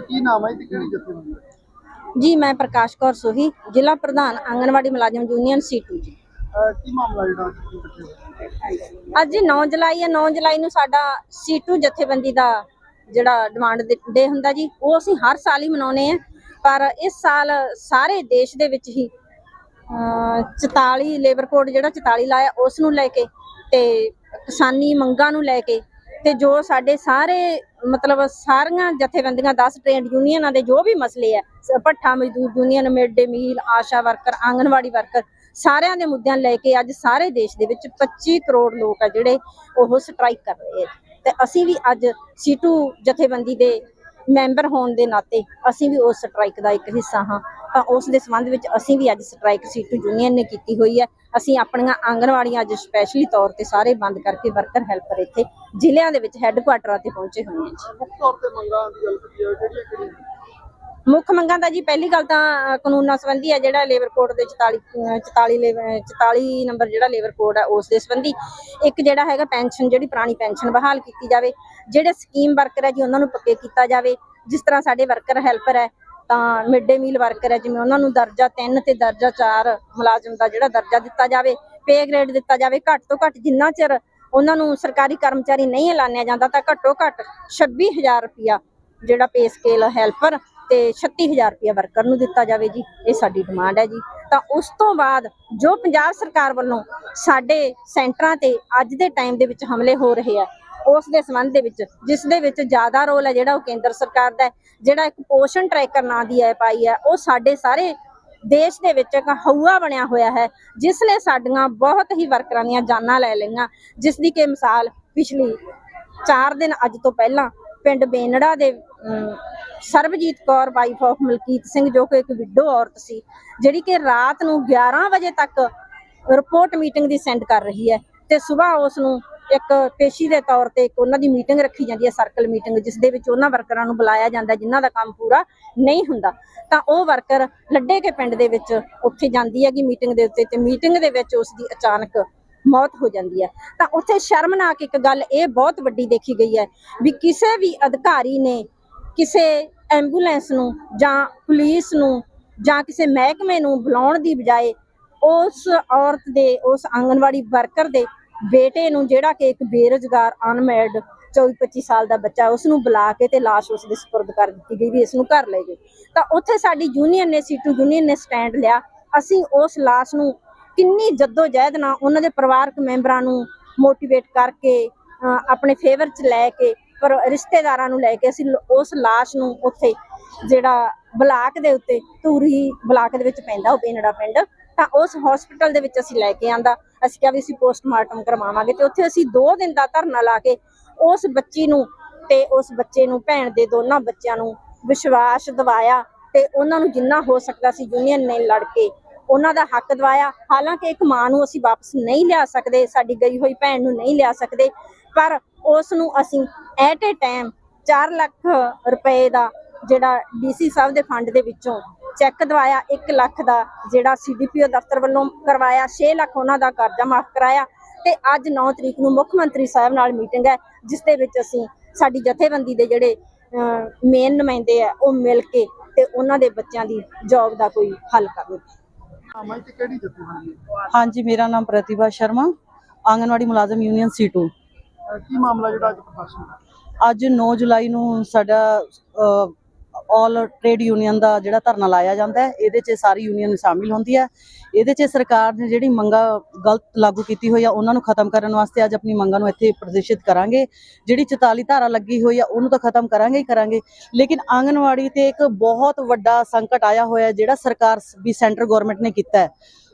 ਕੀ ਨਾਮ ਹੈ ਤੇ ਕਿਹੜੀ ਜਥੇਬੰਦੀ ਜੀ ਮੈਂ ਪ੍ਰਕਾਸ਼ ਕੌਰ ਸੋਹੀ ਜ਼ਿਲ੍ਹਾ ਪ੍ਰਧਾਨ ਆਂਗਣਵਾੜੀ ਮੁਲਾਜ਼ਮ ਯੂਨੀਅਨ ਸੀਟੂ ਜੀ। ਅਹ ਕੀ ਮਾਮਲਾ ਜਿਹੜਾ ਅੱਜ ਤੁਸੀਂ ਇਕੱਠੇ ਅੱਜ ਜੀ 9 ਜੁਲਾਈ ਹੈ 9 ਜੁਲਾਈ ਨੂੰ ਸਾਡਾ ਸੀਟੂ ਜਥੇਬੰਦੀ ਦਾ ਜਿਹੜਾ ਡਿਮਾਂਡ ਡੇ ਹੁੰਦਾ ਜੀ ਉਹ ਅਸੀਂ ਹਰ ਸਾਲ ਹੀ ਮਨਾਉਂਦੇ ਆ ਪਰ ਇਸ ਸਾਲ ਸਾਰੇ ਦੇਸ਼ ਦੇ ਵਿੱਚ ਹੀ ਅਹ 44 ਲੇਬਰ ਕੋਡ ਜਿਹੜਾ 44 ਲਾਇਆ ਉਸ ਨੂੰ ਲੈ ਕੇ ਤੇ ਕਿਸਾਨੀ ਮੰਗਾਂ ਨੂੰ ਲੈ ਕੇ ਤੇ ਜੋ ਸਾਡੇ ਸਾਰੇ, ਮਤਲਬ ਸਾਰੀਆਂ ਜਥੇਬੰਦੀਆਂ 10 ਟ੍ਰੇਡ ਯੂਨੀਅਨਾਂ ਦੇ ਜੋ ਵੀ ਮਸਲੇ ਆ ਭੱਠਾ ਮਜ਼ਦੂਰ union mid day meal, ASHA worker, anganwadi worker, ਸਾਰਿਆਂ ਦੇ ਮੁੱਦਿਆਂ ਨੂੰ ਲੈ ਕੇ ਅੱਜ ਸਾਰੇ ਦੇਸ਼ ਦੇ ਵਿੱਚ 25 ਕਰੋੜ ਲੋਕ ਆ ਜਿਹੜੇ ਉਹ ਸਟ੍ਰਾਈਕ ਕਰ ਰਹੇ ਆ। ਤੇ ਅਸੀਂ ਵੀ ਅੱਜ ਸੀਟੂ ਜਥੇਬੰਦੀ ਦੇ ਮੈਂਬਰ ਹੋਣ ਦੇ ਨਾਤੇ ਅਸੀਂ ਵੀ ਉਸ ਸਟ੍ਰਾਈਕ ਦਾ ਇੱਕ ਹਿੱਸਾ ਹਾਂ। ਤਾਂ ਉਸ ਦੇ ਸੰਬੰਧ ਵਿੱਚ ਅਸੀਂ ਵੀ ਅੱਜ ਸਟ੍ਰਾਈਕ ਸੀਟੂ ਯੂਨੀਅਨ ਨੇ ਕੀਤੀ ਹੋਈ ਹੈ ਅਸੀਂ ਆਪਣੀਆਂ ਆਂਗਣਵਾੜੀਆਂ ਅੱਜ ਸਪੈਸ਼ਲੀ ਤੌਰ ਤੇ ਸਾਰੇ ਬੰਦ ਕਰਕੇ ਵਰਕਰ ਹੈਲਪਰ ਇੱਥੇ ਜ਼ਿਲ੍ਹਿਆਂ ਦੇ ਵਿੱਚ ਹੈੱਡਕੁਆਟਰਾਂ ਤੇ ਪਹੁੰਚੇ ਹੋਏ ਹਾਂ ਜੀ। ਮੁੱਖ ਤੌਰ ਤੇ ਮੰਗਾਂ ਦੀ ਗੱਲ ਕੀਤੀ ਹੈ ਕਿਹੜੀਆਂ ਕਿਹੜੀਆਂ? ਮੁੱਖ ਮੰਗਾਂ ਦਾ ਜੀ ਪਹਿਲੀ ਗੱਲ ਤਾਂ ਕਾਨੂੰਨਾਂ ਸੰਬੰਧੀ ਹੈ ਜਿਹੜਾ ਲੇਬਰ ਕੋਡ ਦੇ 44 ਅ, 44 ਲੇਬ- ਅ, 44 ਨੰਬਰ ਜਿਹੜਾ ਲੇਬਰ ਕੋਡ ਹੈ ਉਸ ਦੇ ਸੰਬੰਧੀ ਇੱਕ ਜਿਹੜਾ ਹੈਗਾ ਪੈਨਸ਼ਨ ਜਿਹੜੀ ਪੁਰਾਣੀ ਪੈਨਸ਼ਨ ਬਹਾਲ ਕੀਤੀ ਜਾਵੇ ਜਿਹੜੇ ਸਕੀਮ ਵਰਕਰ ਹੈ ਜੀ ਉਹਨਾਂ ਨੂੰ ਪੱਕੇ ਕੀਤਾ ਜਾਵੇ ਜਿਸ ਤਰ੍ਹਾਂ ਸਾਡੇ ਵਰਕਰ ਹੈਲਪਰ ਹੈ ਤਾਂ ਮਿਡ ਡੇ ਮੀਲ ਵਰਕਰ ਹੈ, ਜਿਵੇਂ ਉਹਨਾਂ ਨੂੰ ਦਰਜਾ 3 ਤੇ ਦਰਜਾ 4 ਮੁਲਾਜ਼ਮ ਦਾ ਜਿਹੜਾ ਦਰਜਾ ਦਿੱਤਾ ਜਾਵੇ, ਪੇ ਗ੍ਰੇਡ ਦਿੱਤਾ ਜਾਵੇ, ਘੱਟ ਤੋਂ ਘੱਟ ਜਿੰਨਾ ਚਿਰ ਉਹਨਾਂ ਨੂੰ ਸਰਕਾਰੀ ਕਰਮਚਾਰੀ ਨਹੀਂ ਐਲਾਨਿਆ ਜਾਂਦਾ, ਤਾਂ ਘੱਟੋ ਘੱਟ 26000 ਰੁਪਇਆ ਜਿਹੜਾ ਪੇ ਸਕੇਲ ਹੈਲਪਰ ਤੇ 36000 ਰੁਪਇਆ ਵਰਕਰ ਨੂੰ ਦਿੱਤਾ ਜਾਵੇ ਜੀ, ਇਹ ਸਾਡੀ ਡਿਮਾਂਡ ਹੈ ਜੀ। ਤਾਂ ਉਸ ਤੋਂ ਬਾਅਦ ਜੋ ਪੰਜਾਬ ਸਰਕਾਰ ਵੱਲੋਂ ਸਾਡੇ ਸੈਂਟਰਾਂ ਤੇ ਅੱਜ ਦੇ ਟਾਈਮ ਦੇ ਵਿੱਚ ਹਮਲੇ ਹੋ ਰਹੇ ਆ ਉਸ ਦੇ ਸੰਬੰਧ ਦੇ ਵਿੱਚ, ਜਿਸ ਦੇ ਵਿੱਚ ਜ਼ਿਆਦਾ ਰੋਲ ਹੈ ਜਿਹੜਾ ਉਹ ਕੇਂਦਰ ਸਰਕਾਰ ਦਾ ਹੈ, ਜਿਹੜਾ ਇੱਕ ਪੋਸ਼ਣ ਟਰੈਕਰ ਨਾਂ ਦੀ ਐਪ ਆਈ ਹੈ, ਉਹ ਸਾਡੇ ਸਾਰੇ ਦੇਸ਼ ਦੇ ਵਿੱਚ ਇੱਕ ਹਊਆ ਬਣਿਆ ਹੋਇਆ ਹੈ, ਜਿਸ ਨੇ ਸਾਡੀਆਂ ਬਹੁਤ ਹੀ ਵਰਕਰਾਂ ਦੀਆਂ ਜਾਨਾਂ ਲੈ ਲਈਆਂ। ਜਿਸ ਦੀ ਕਿ ਮਿਸਾਲ ਪਿਛਲੀ 4 ਦਿਨ ਅੱਜ ਤੋਂ ਪਹਿਲਾਂ ਪਿੰਡ ਬੇਨੜਾ ਦੇ ਸਰਬਜੀਤ ਕੌਰ ਵਾਈਫ ਆਫ ਮਲਕੀਤ ਸਿੰਘ, ਜੋ ਕਿ ਇੱਕ ਵਿਡੋ ਔਰਤ ਸੀ, ਜਿਹੜੀ ਕਿ ਰਾਤ ਨੂੰ 11 ਵਜੇ ਤੱਕ ਰਿਪੋਰਟ ਮੀਟਿੰਗ ਦੀ ਸੈਂਡ ਕਰ ਰਹੀ ਹੈ ਤੇ ਸਵੇਰ ਉਸ ਨੂੰ ਇੱਕ ਪੇਸ਼ੀ ਦੇ ਤੌਰ ਤੇ ਇੱਕ ਉਹਨਾਂ ਦੀ ਮੀਟਿੰਗ ਰੱਖੀ ਜਾਂਦੀ ਹੈ ਸਰਕਲ ਮੀਟਿੰਗ ਜਿਸ ਦੇ ਵਿੱਚ ਉਹਨਾਂ ਵਰਕਰਾਂ ਨੂੰ ਬੁਲਾਇਆ ਜਾਂਦਾ ਜਿਨ੍ਹਾਂ ਦਾ ਕੰਮ ਪੂਰਾ ਨਹੀਂ ਹੁੰਦਾ। ਤਾਂ ਉਹ ਵਰਕਰ ਲੱਡੇ ਕੇ ਪਿੰਡ ਦੇ ਵਿੱਚ ਉੱਥੇ ਜਾਂਦੀ ਹੈਗੀ ਮੀਟਿੰਗ ਦੇ ਉੱਤੇ ਤੇ ਮੀਟਿੰਗ ਦੇ ਵਿੱਚ ਉਸ ਦੀ ਅਚਾਨਕ ਮੌਤ ਹੋ ਜਾਂਦੀ ਹੈ। ਤਾਂ ਉੱਥੇ ਸ਼ਰਮਨਾਕ ਇੱਕ ਗੱਲ ਇਹ ਬਹੁਤ ਵੱਡੀ ਦੇਖੀ ਗਈ ਹੈ ਵੀ ਕਿਸੇ ਵੀ ਅਧਿਕਾਰੀ ਨੇ ਕਿਸੇ ਐਂਬੂਲੈਂਸ ਨੂੰ ਜਾਂ ਪੁਲਿਸ ਨੂੰ ਜਾਂ ਕਿਸੇ ਮਹਿਕਮੇ ਨੂੰ ਬੁਲਾਉਣ ਦੀ ਬਜਾਏ ਉਸ ਔਰਤ ਦੇ, ਉਸ ਆਂਗਨਵਾੜੀ ਵਰਕਰ ਦੇ ਬੇਟੇ ਨੂੰ ਜਿਹੜਾ ਕਿ ਇੱਕ ਬੇਰੁਜ਼ਗਾਰ ਅਨਮੈਰਿਡ 24-25 ਸਾਲ ਦਾ ਬੱਚਾ ਉਸ ਨੂੰ ਬੁਲਾ ਕੇ ਤੇ ਲਾਸ਼ ਉਸ ਦੇ ਸਪੁਰਦ ਕਰ ਦਿੱਤੀ ਗਈ ਵੀ ਇਸ ਨੂੰ ਘਰ ਲੈ ਗਏ ਤਾਂ ਉੱਥੇ ਸਾਡੀ ਯੂਨੀਅਨ ਨੇ ਸੀਟੂ ਯੂਨੀਅਨ ਨੇ ਸਟੈਂਡ ਲਿਆ। ਅਸੀਂ ਉਸ ਲਾਸ਼ ਨੂੰ ਕਿੰਨੀ ਜਹਿਦ ਨਾਲ ਉਹਨਾਂ ਦੇ ਪਰਿਵਾਰਕ ਮੈਂਬਰਾਂ ਨੂੰ ਮੋਟੀਵੇਟ ਕਰਕੇ ਆਪਣੇ ਫੇਵਰ ਚ ਲੈ ਕੇ, ਪਰ ਰਿਸ਼ਤੇਦਾਰਾਂ ਨੂੰ ਲੈ ਕੇ ਅਸੀਂ ਉਸ ਲਾਸ਼ ਨੂੰ ਉੱਥੇ ਜਿਹੜਾ ਬਲਾਕ ਦੇ ਉੱਤੇ ਧੂਰੀ ਬਲਾਕ ਦੇ ਵਿੱਚ ਪੈਂਦਾ, ਉਹ ਬੇਨੜਾ ਪਿੰਡ, ਤਾਂ ਉਸ ਹਸਪੀਟਲ ਦੇ ਵਿੱਚ ਅਸੀਂ ਲੈ ਕੇ ਆਂਦਾ। ਅਸੀਂ ਕਿਹਾ ਵੀ ਅਸੀਂ ਪੋਸਟਮਾਰਟਮ ਕਰਵਾਵਾਂਗੇ ਤੇ ਉੱਥੇ ਅਸੀਂ 2 ਦਿਨ ਦਾ ਧਰਨਾ ਲਾ ਕੇ ਉਸ ਬੱਚੀ ਨੂੰ ਤੇ ਉਸ ਬੱਚੇ ਨੂੰ, ਭੈਣ ਦੇ ਦੋਨਾਂ ਬੱਚਿਆਂ ਨੂੰ ਵਿਸ਼ਵਾਸ ਦਿਵਾਇਆ ਤੇ ਉਹਨਾਂ ਨੂੰ ਜਿੰਨਾ ਹੋ ਸਕਦਾ ਸੀ ਯੂਨੀਅਨ ਨੇ ਲੜ ਕੇ ਉਹਨਾਂ ਦਾ ਹੱਕ ਦਵਾਇਆ। ਹਾਲਾਂਕਿ ਇੱਕ ਮਾਂ ਨੂੰ ਅਸੀਂ ਵਾਪਸ ਨਹੀਂ ਲਿਆ ਸਕਦੇ, ਸਾਡੀ ਗਈ ਹੋਈ ਭੈਣ ਨੂੰ ਨਹੀਂ ਲਿਆ ਸਕਦੇ, ਪਰ ਉਸ ਨੂੰ ਅਸੀਂ ਐਟ ਏ ਟਾਈਮ 4 ਲੱਖ ਰੁਪਏ ਦਾ ਜਿਹੜਾ ਡੀਸੀ ਸਾਹਿਬ ਦੇ ਫੰਡ ਦੇ ਵਿੱਚੋਂ ਚੈੱਕ ਦਵਾਇਆ 1 ਲੱਖ ਦਾ ਜਿਹੜਾ ਸੀਡੀਪੀਓ ਦਫ਼ਤਰ ਵੱਲੋਂ ਕਰਵਾਇਆ 6 ਲੱਖ ਉਹਨਾਂ ਦਾ ਕਰਜ਼ਾ ਮਾਫ ਕਰਾਇਆ ਤੇ ਅੱਜ 9 ਤਰੀਕ ਨੂੰ ਮੁੱਖ ਮੰਤਰੀ ਸਾਹਿਬ ਨਾਲ ਮੀਟਿੰਗ ਹੈ ਜਿਸ ਦੇ ਵਿੱਚ ਅਸੀਂ ਸਾਡੀ ਜਥੇਬੰਦੀ ਦੇ ਜਿਹੜੇ ਮੇਨ ਨੁਮਾਇੰਦੇ ਆ ਉਹ ਮਿਲ ਕੇ ਤੇ ਉਹਨਾਂ ਦੇ ਬੱਚਿਆਂ ਦੀ ਜੌਬ ਦਾ ਕੋਈ ਹੱਲ ਕਰਾਂਗੇ ਨਾਮ ਹੈ ਜੀ ਤੇ ਕਿਹੜੀ ਜਥੇਬੰਦੀ ਹੈ? ਹਾਂਜੀ ਮੇਰਾ ਨਾਮ ਪ੍ਰਤਿਭਾ ਸ਼ਰਮਾ ਆਂਗਨਵਾੜੀ ਮੁਲਾਜ਼ਮ ਯੂਨੀਅਨ ਸੀਟੂ ਅਹ ਕੀ ਮਾਮਲਾ ਜਿਹੜਾ ਅੱਜ ਪ੍ਰਦਰਸ਼ਨ ਦਾ ਅੱਜ 9 ਜੁਲਾਈ ਨੂੰ ਸਾਡਾ ਆਲ ਟ੍ਰੇਡ ਯੂਨੀਅਨ ਦਾ ਜਿਹੜਾ ਧਰਨਾ ਲਾਇਆ ਜਾਂਦਾ ਹੈ, ਇਹਦੇ 'ਚ ਸਾਰੀ ਯੂਨੀਅਨ ਸ਼ਾਮਿਲ ਹੁੰਦੀ ਹੈ। ਇਹਦੇ 'ਚ ਸਰਕਾਰ ਨੇ ਜਿਹੜੀ ਮੰਗਾਂ ਗਲਤ ਲਾਗੂ ਕੀਤੀ ਹੋਈ ਆ, ਉਹਨਾਂ ਨੂੰ ਖਤਮ ਕਰਨ ਵਾਸਤੇ ਅੱਜ ਆਪਣੀ ਮੰਗਾਂ ਨੂੰ ਇੱਥੇ ਪ੍ਰਦਰਸ਼ਿਤ ਕਰਾਂਗੇ। ਜਿਹੜੀ 44 ਧਾਰਾ ਲੱਗੀ ਹੋਈ ਆ, ਉਹਨੂੰ ਤਾਂ ਖਤਮ ਕਰਾਂਗੇ ਹੀ ਕਰਾਂਗੇ। ਲੇਕਿਨ ਆਂਗਨਵਾੜੀ ਤੇ ਇੱਕ ਬਹੁਤ ਵੱਡਾ ਸੰਕਟ ਆਇਆ ਹੋਇਆ ਜਿਹੜਾ ਸਰਕਾਰ ਵੀ ਸੈਂਟਰ ਗਵਰਨਮੈਂਟ ਨੇ ਕੀਤਾ ਹੈ।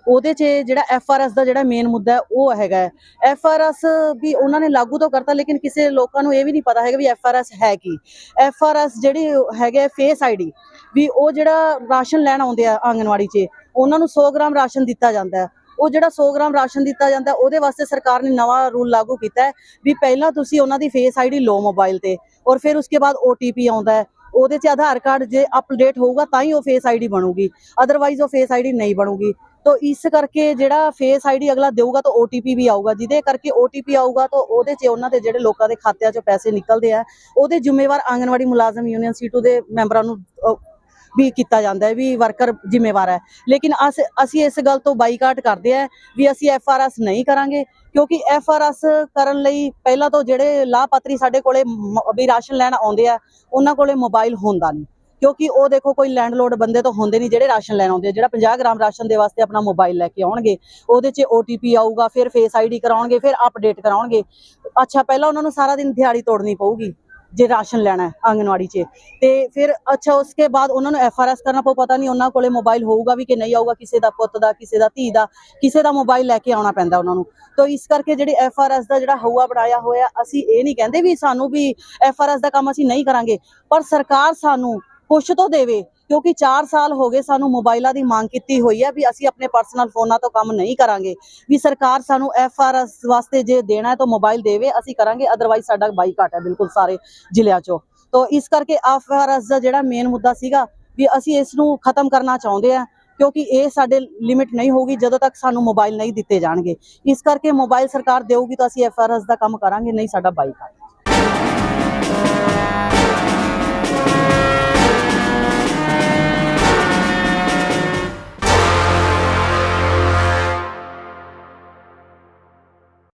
ਉਹਦੇ 'ਚ ਜਿਹੜਾ ਐਫ ਆਰ ਐਫਆਰਐਸ ਦਾ ਜਿਹੜਾ ਮੇਨ ਮੁੱਦਾ ਹੈ, ਉਹ ਹੈਗਾ ਐਫ ਆਰ ਐਫਆਰਐਸ ਵੀ ਉਹਨਾਂ ਨੇ ਲਾਗੂ ਤਾਂ ਕਰਤਾ, ਲੇਕਿਨ ਕਿਸੇ ਲੋਕਾਂ ਨੂੰ ਇਹ ਵੀ ਨਹੀਂ ਪਤਾ ਹੈਗਾ ਵੀ ਐਫ ਆਰ ਐਫਆਰਐਸ ਹੈ ਕੀ। ਐਫ ਆਰ ਐਫਆਰਐਸ ਜਿਹੜੀ ਹੈਗੇ ਫੇਸ ਆਈਡੀ ਵੀ ਉਹ ਜਿਹੜਾ ਰਾਸ਼ਨ ਲੈਣ ਆਉਂਦੇ ਆ ਆਂਗਨਵਾੜੀ 'ਚ, ਉਹਨਾਂ ਨੂੰ 100 ਗ੍ਰਾਮ ਰਾਸ਼ਨ ਦਿੱਤਾ ਜਾਂਦਾ ਹੈ। ਉਹ ਜਿਹੜਾ 100 ਗ੍ਰਾਮ ਰਾਸ਼ਨ ਦਿੱਤਾ ਜਾਂਦਾ, ਉਹਦੇ ਵਾਸਤੇ ਸਰਕਾਰ ਨੇ ਨਵਾਂ ਰੂਲ ਲਾਗੂ ਕੀਤਾ ਹੈ ਵੀ ਪਹਿਲਾਂ ਤੁਸੀਂ ਉਹਨਾਂ ਦੀ ਫੇਸ ਆਈਡੀ ਲਓ ਮੋਬਾਈਲ ਤੇ, ਔਰ ਫਿਰ ਉਸਕੇ ਬਾਅਦ ਓਟੀਪੀ ਆਉਂਦਾ ਹੈ। ਉਹਦੇ 'ਚ ਆਧਾਰ ਕਾਰਡ ਜੇ ਅਪਡੇਟ ਹੋਊਗਾ, ਤਾਂ ਹੀ ਉਹ ਫੇਸ ਆਈਡੀ ਬਣੂਗੀ। ਅਦਰਵਾਈਜ਼ ਉਹ ਫੇਸ ਆਈਡੀ ਨਹੀਂ ਬਣੂਗੀ। ਤੋ ਇਸ ਕਰਕੇ ਜਿਹੜਾ ਫੇਸ ਆਈਡੀ ਅਗਲਾ ਦੇਊਗਾ ਤਾਂ OTP ਵੀ ਆਊਗਾ, ਜਿਹਦੇ ਕਰਕੇ OTP ਆਊਗਾ ਤਾਂ ਉਹਦੇ 'ਚ ਉਹਨਾਂ ਦੇ ਜਿਹੜੇ ਲੋਕਾਂ ਦੇ ਖਾਤਿਆਂ 'ਚੋਂ ਪੈਸੇ ਨਿਕਲਦੇ ਆ। ਉਹਦੇ ਜ਼ਿੰਮੇਵਾਰ ਆਂਗਨਵਾੜੀ ਮੁਲਾਜ਼ਮ ਯੂਨੀਅਨ ਸੀਟੂ ਦੇ ਮੈਂਬਰਾਂ ਨੂੰ ਵੀ ਕੀਤਾ ਜਾਂਦਾ ਹੈ ਵੀ ਵਰਕਰ ਜ਼ਿੰਮੇਵਾਰ ਹੈ। ਲੇਕਿਨ ਅਸ- ਅਸੀਂ ਇਸ ਗੱਲ ਤੋਂ ਬਾਈਕਾਟ ਕਰਦੇ ਆ ਵੀ ਅਸੀਂ ਐਫ ਆਰ ਐਫਆਰਐਸ ਨਹੀਂ ਕਰਾਂਗੇ, ਕਿਉਂਕਿ ਐਫ ਆਰ ਐਫਆਰਐਸ ਕਰਨ ਲਈ ਪਹਿਲਾਂ ਤੋਂ ਜਿਹੜੇ ਲਾਭਪਾਤਰੀ ਸਾਡੇ ਕੋਲੇ ਵੀ ਰਾਸ਼ਨ ਲੈਣ ਆਉਂਦੇ ਆ, ਉਹਨਾਂ ਕੋਲੇ ਮੋਬਾਈਲ ਹੁੰਦਾ ਨਹੀਂ। ਕਿਉਂਕਿ ਉਹ ਦੇਖੋ ਕੋਈ ਲੈਂਡਲੋਡ ਬੰਦੇ ਤਾਂ ਹੁੰਦੇ ਨਹੀਂ ਜਿਹੜੇ ਰਾਸ਼ਨ ਲੈਣ ਆਉਂਦੇ ਆ, ਜਿਹੜਾ 50 ਗ੍ਰਾਮ ਰਾਸ਼ਨ ਦੇ ਵਾਸਤੇ ਆਪਣਾ ਮੋਬਾਈਲ ਲੈ ਕੇ ਆਉਣਗੇ, ਉਹਦੇ 'ਚ OTP ਆਊਗਾ, ਫਿਰ ਫੇਸ ਆਈਡੀ ਕਰਾਉਣਗੇ, ਫਿਰ ਅਪਡੇਟ ਕਰਾਉਣਗੇ। ਅੱਛਾ, ਪਹਿਲਾਂ ਉਹਨਾਂ ਨੂੰ ਸਾਰਾ ਦਿਨ ਦਿਹਾੜੀ ਤੋੜਨੀ ਪਊਗੀ ਜੇ ਰਾਸ਼ਨ ਲੈਣਾ ਹੈ ਆਂਗਨਵਾੜੀ 'ਚ। ਤੇ ਫਿਰ ਅੱਛਾ, ਉਸਕੇ ਬਾਅਦ ਉਹਨਾਂ ਨੂੰ ਐਫਆਰਐਸ ਕਰਨਾ ਪਊ, ਪਤਾ ਨਹੀਂ ਉਹਨਾਂ ਕੋਲੇ ਮੋਬਾਈਲ ਹੋਊਗਾ ਵੀ ਕਿ ਨਹੀਂ ਆਊਗਾ, ਕਿਸੇ ਦਾ ਪੁੱਤ ਦਾ, ਕਿਸੇ ਦਾ ਧੀ ਦਾ, ਕਿਸੇ ਦਾ ਮੋਬਾਈਲ ਲੈ ਕੇ ਆਉਣਾ ਪੈਂਦਾ ਉਹਨਾਂ ਨੂੰ। ਤਾਂ ਇਸ ਕਰਕੇ ਜਿਹੜੀ ਐਫਆਰਐਸ ਦਾ ਜਿਹੜਾ ਹਊਆ ਬਣਾਇਆ ਹੋਇਆ, ਅਸੀਂ ਇਹ ਨਹੀਂ ਕਹਿੰਦੇ ਵੀ ਸਾਨੂੰ ਵੀ ਐਫਆਰਐਸ ਦਾ ਕੰਮ ਅਸੀਂ ਨਹੀਂ ਕਰਾਂਗੇ, ਪਰ ਸਰਕਾਰ ਸਾਨੂੰ ਕੁਛ ਤੋਂ ਦੇਵੇ, ਕਿਉਂਕਿ 4 ਸਾਲ ਹੋ ਗਏ ਸਾਨੂੰ ਮੋਬਾਈਲਾਂ ਦੀ ਮੰਗ ਕੀਤੀ ਹੋਈ ਹੈ ਵੀ ਅਸੀਂ ਆਪਣੇ ਪਰਸਨਲ ਫੋਨਾਂ ਤੋਂ ਕੰਮ ਨਹੀਂ ਕਰਾਂਗੇ। ਵੀ ਸਰਕਾਰ ਸਾਨੂੰ ਐਫ ਆਰ ਐਫਆਰਐਸ ਵਾਸਤੇ ਜੇ ਦੇਣਾ ਹੈ ਤਾਂ ਮੋਬਾਈਲ ਦੇਵੇ, ਅਸੀਂ ਕਰਾਂਗੇ ਅਦਰਵਾਈਜ਼ ਸਾਡਾ ਬਾਈਕਾਟ ਹੈ ਬਿਲਕੁਲ ਸਾਰੇ ਜ਼ਿਲ੍ਹਿਆਂ 'ਚੋਂ। ਤਾਂ ਇਸ ਕਰਕੇ ਐਫ ਆਰ ਐਫਆਰਐਸ ਦਾ ਜਿਹੜਾ ਮੇਨ ਮੁੱਦਾ ਸੀਗਾ ਵੀ ਅਸੀਂ ਇਸ ਨੂੰ ਖਤਮ ਕਰਨਾ ਚਾਹੁੰਦੇ ਆ ਕਿਉਂਕਿ ਇਹ ਸਾਡੇ ਲਿਮਿਟ ਨਹੀਂ ਹੋਊਗੀ ਜਦੋਂ ਤੱਕ ਸਾਨੂੰ ਮੋਬਾਈਲ ਨਹੀਂ ਦਿੱਤੇ ਜਾਣਗੇ। ਇਸ ਕਰਕੇ ਮੋਬਾਈਲ ਸਰਕਾਰ ਦੇਊਗੀ ਤਾਂ ਅਸੀਂ ਐਫ ਆਰ ਐਫਆਰਐਸ ਦਾ ਕੰਮ ਕਰਾਂਗੇ, ਨਹੀਂ ਸਾਡਾ ਬਾਈਕਾਟ